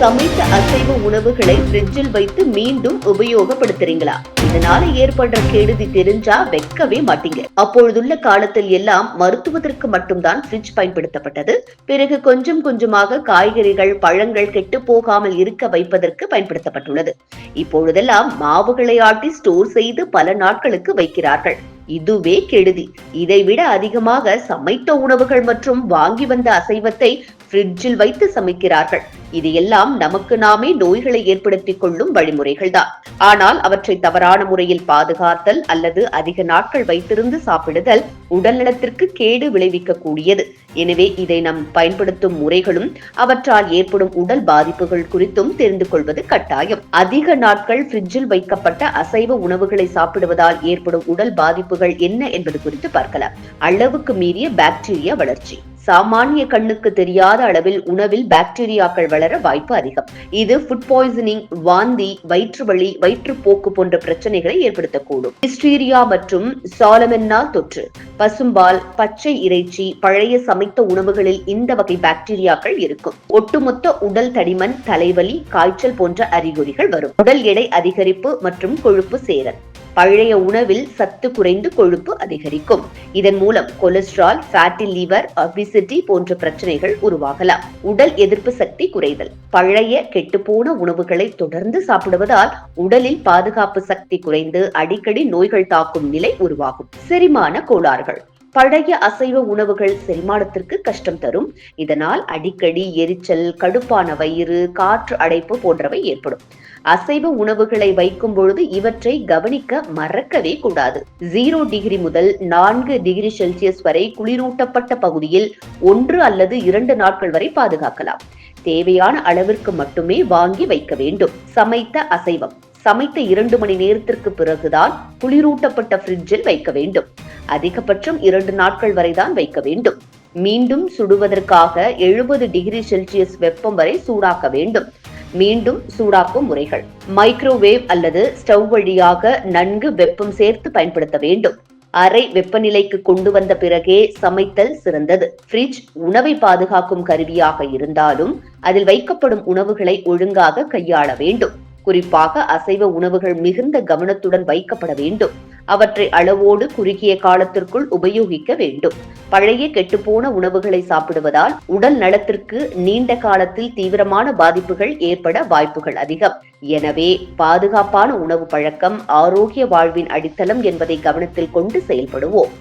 சமைத்த அசைவ உணவுகளை ஃப்ரிட்ஜில் வைத்து மீண்டும் உபயோகப்படுத்துறீங்களா? இதனால ஏற்படுற கெடுதி தெரிஞ்சா வைக்கவே மாட்டீங்க. அப்பொழுதுள்ள காலத்தில் எல்லாம் மருத்துவத்திற்கு மட்டும்தான் ஃப்ரிட்ஜ் பயன்படுத்தப்பட்டது. பிறகு கொஞ்சம் கொஞ்சமாக காய்கறிகள் பழங்கள் கெட்டு போகாமல் இருக்க வைப்பதற்கு பயன்படுத்தப்பட்டுள்ளது. இப்பொழுதெல்லாம் மாவுகளை ஆட்டி ஸ்டோர் செய்து பல நாட்களுக்கு வைக்கிறார்கள். இதுவே கெடுதி. இதைவிட அதிகமாக சமைத்த உணவுகள் மற்றும் வாங்கி வந்த அசைவத்தை ஃப்ரிட்ஜில் வைத்து சமைக்கிறார்கள். இது எல்லாம் நமக்கு நாமே நோய்களை ஏற்படுத்திக் கொள்ளும் வழிமுறைகள் தான் ஆனால் அவற்றை தவறான முறையில் பாதுகாத்தல் அல்லது அதிக நாட்கள் வைத்திருந்து சாப்பிடுதல் உடல்நலத்திற்கு கேடு விளைவிக்கக்கூடியது எனவே இதை நாம் பயன்படுத்தும் முறைகளும் அவற்றால் ஏற்படும் உடல் பாதிப்புகள் குறித்தும் தெரிந்து கொள்வது கட்டாயம். அதிக நாட்கள் ஃப்ரிட்ஜில் வைக்கப்பட்ட அசைவ உணவுகளை சாப்பிடுவதால் ஏற்படும் உடல் பாதிப்புகள் என்ன என்பது குறித்து பார்க்கலாம். அளவுக்கு மீறிய பாக்டீரியா வளர்ச்சி. சாமானிய கண்ணுக்கு தெரியாத அளவில் உணவில் பாக்டீரியாக்கள் வளர வாய்ப்பு அதிகம். இது ஃபுட் பாய்சனிங் வாந்தி வயிற்றுவலி வயிற்றுப்போக்கு போன்ற பிரச்சனைகளை ஏற்படுத்தக்கூடும். ஹிஸ்டீரியா மற்றும் சாலமென்னா தொற்று. பசும்பால் பச்சை இறைச்சி பழைய சமைத்த உணவுகளில் இந்த வகை பாக்டீரியாக்கள் இருக்கும். ஒட்டுமொத்த உடல் தடிமன் தலைவலி காய்ச்சல் போன்ற அறிகுறிகள் வரும். உடல் எடை அதிகரிப்பு மற்றும் கொழுப்பு சேரல். பழைய உணவில் சத்து குறைந்து கொழுப்பு அதிகரிக்கும். இதன் மூலம் கொலஸ்ட்ரால் ஃபேட்டி லிவர் ஒபிசிட்டி போன்ற பிரச்சனைகள் உருவாகலாம். உடல் எதிர்ப்பு சக்தி குறைதல். பழைய கெட்டுப்போன உணவுகளை தொடர்ந்து சாப்பிடுவதால் உடலில் பாதுகாப்பு சக்தி குறைந்து அடிக்கடி நோய்கள் தாக்கும் நிலை உருவாகும். செரிமான கோளாறுகள். பழைய அசைவ உணவுகள் செரிமானத்திற்கு கஷ்டம் தரும். இதனால் அடிக்கடி எரிச்சல் கடுப்பான வயிறு காற்று அடைப்பு போன்றவை ஏற்படும். அசைவ உணவுகளை வைக்கும் பொழுது இவற்றை கவனிக்க மறக்கவே கூடாது. ஜீரோ டிகிரி முதல் நான்கு டிகிரி செல்சியஸ் வரை குளிரூட்டப்பட்ட பகுதியில் ஒன்று அல்லது இரண்டு நாட்கள் வரை பாதுகாக்கலாம். தேவையான அளவிற்கு மட்டுமே வாங்கி வைக்க வேண்டும். சமைத்த அசைவம். சமைத்த இரண்டு மணி நேரத்திற்கு பிறகுதான் குளிரூட்டப்பட்ட ஃப்ரிட்ஜில் வைக்க வேண்டும். அதிகபட்சம் இரண்டு நாட்கள் வரைதான் வைக்க வேண்டும். மீண்டும் சுடுவதற்காக எழுபது டிகிரி செல்சியஸ் வெப்பம் வரை சூடாக்க வேண்டும். மீண்டும் சூடாக்கும் முறைகள். மைக்ரோவேவ் அல்லது ஸ்டவ் வழியாக நன்கு வெப்பம் சேர்த்து பயன்படுத்த வேண்டும். அறை வெப்பநிலைக்கு கொண்டு வந்த பிறகே சமைத்தல் சிறந்தது. ஃப்ரிட்ஜ் உணவை பாதுகாக்கும் கருவியாக இருந்தாலும் அதில் வைக்கப்படும் உணவுகளை ஒழுங்காக கையாள வேண்டும். குறிப்பாக அசைவ உணவுகள் மிகுந்த கவனத்துடன் வைக்கப்பட வேண்டும். அவற்றை அளவோடு குறுகிய காலத்திற்குள் உபயோகிக்க வேண்டும். பழைய கெட்டுப்போன உணவுகளை சாப்பிடுவதால் உடல் நலத்திற்கு நீண்ட காலத்தில் தீவிரமான பாதிப்புகள் ஏற்பட வாய்ப்புகள் அதிகம். எனவே பாதுகாப்பான உணவு பழக்கம் ஆரோக்கிய வாழ்வின் அடித்தளம் என்பதை கவனத்தில் கொண்டு செயல்படுவோம்.